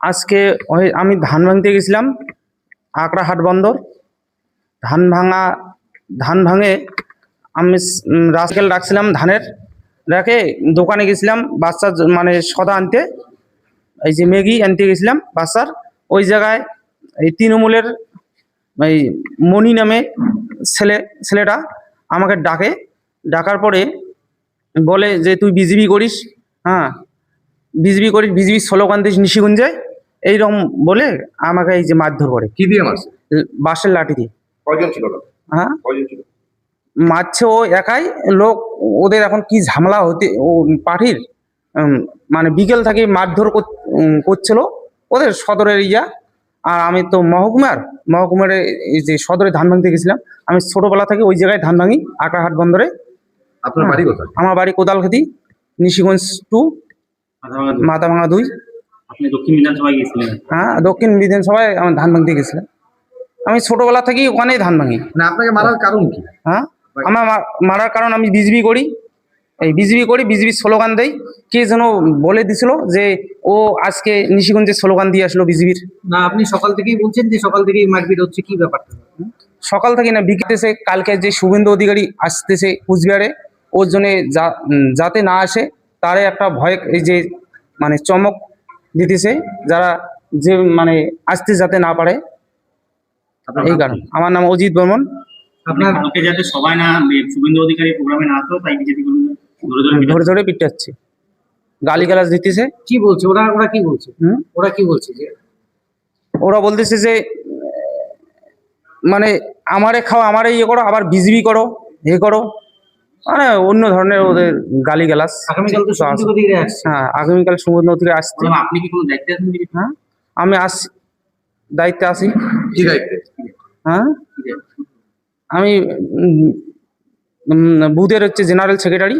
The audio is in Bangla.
আজকে আমি ধান ভাঙতে গেছিলাম আকড়া হাট বন্দর। ধান ভাঙা ধান ভাঙে আমি উম, রাখছিলাম ধানের। রেখে দোকানে গেছিলাম বাচ্চার মানে সদা আনতে। এই যে ম্যাগি আনতে গেছিলাম বাচ্চার। ওই জায়গায় এই তৃণমূলের এই মণি নামে ছেলে ছেলেটা আমাকে ডাকে। ডাকার পরে বলে যে তুই বিজিবি করিস? হ্যাঁ বিজিবি করিস বিজিবি স্লোগান দিস নিশিগঞ্জে। এইরকম বলে আমাকে এই যে মারধর করে। কি দিয়ে মারছে? বাঁশের লাঠি দিয়ে। কয়জন ছিল হ্যাঁ? কয়জন ছিল? মারছে ও একাই। লোক ওদের এখন কি ঝামেলা হতে ও পাঠির মানে বিকেল থেকে মারধর কর- করছিল। ওদের সদরের ইয়া। আর আমি তো মহকুমার মহকুমার এই যে সদরে ধান ভাঙতে গেছিলাম আমি ছোটবেলা থেকে ওই জায়গায় ধান ভাঙি আকাহাট বন্দরে। আপনার বাড়ি কোথায়? আমার বাড়ি কোদালখাতি নিশিগঞ্জ টু মাথাভাঙা দুই। আপনি দক্ষিণ বিধানসভায় গিয়েছিলেন? হ্যাঁ দক্ষিণ বিধানসভায় আমি ধান ভাঙতে গেছিলাম আমি ছোটবেলা থেকেই ওখানেই ধান ভাঙি মানে আপনাকে মারার কারণ কি? হ্যাঁ আমার মা- মারার কারণ আমি বিজবি করি। এই বিজবি করি বিজবি স্লোগান দেই। কে যেন বলে দিছিল যে ও আজকে নিশিগঞ্জে স্লোগান দিয়ে আসলো বিজবির। না আপনি সকাল থেকেই বলছেন যে সকাল থেকেই মারপিট হচ্ছে কি ব্যাপারটা? সকাল থেকে না বিকেতেছে কালকে যে শুভেন্দু অধিকারী আসতেছে কুচবিহারে ওর জন্য যা- যাতে না আসে তারে একটা ভয় এই যে মানে চমক দিতেছে যারা যে মানে আসতে যাতে না পারে। এই কারণ। আমার নাম অজিত বর্মন। আপনার যাতে সবাই না শুভেন্দু অধিকারী প্রোগ্রামে না আসতো তাই বিজেপি ধরে ধরে ধরে ধরে পিটাচ্ছে গালি গালাজ দিতেছে। কি বলছে? ওরা ওরা কি বলছে? হুম? ওরা কি বলছে যে ওরা বলতেছে যে মানে আমারে খাও আমারে ইয়ে করো আবার বিজবি করো এ করো। মানে অন্য ধরনের ওদের গালি গালাস হ্যাঁ আগামীকাল সমুদ্র থেকে আসছে। আপনি কি কোনো দায়িত্বে আছেন হ্যাঁ আমি আসি দায়িত্বে আসি কি দায়িত্বে? হ্যাঁ আমি বুথের হচ্ছে জেনারেল সেক্রেটারি।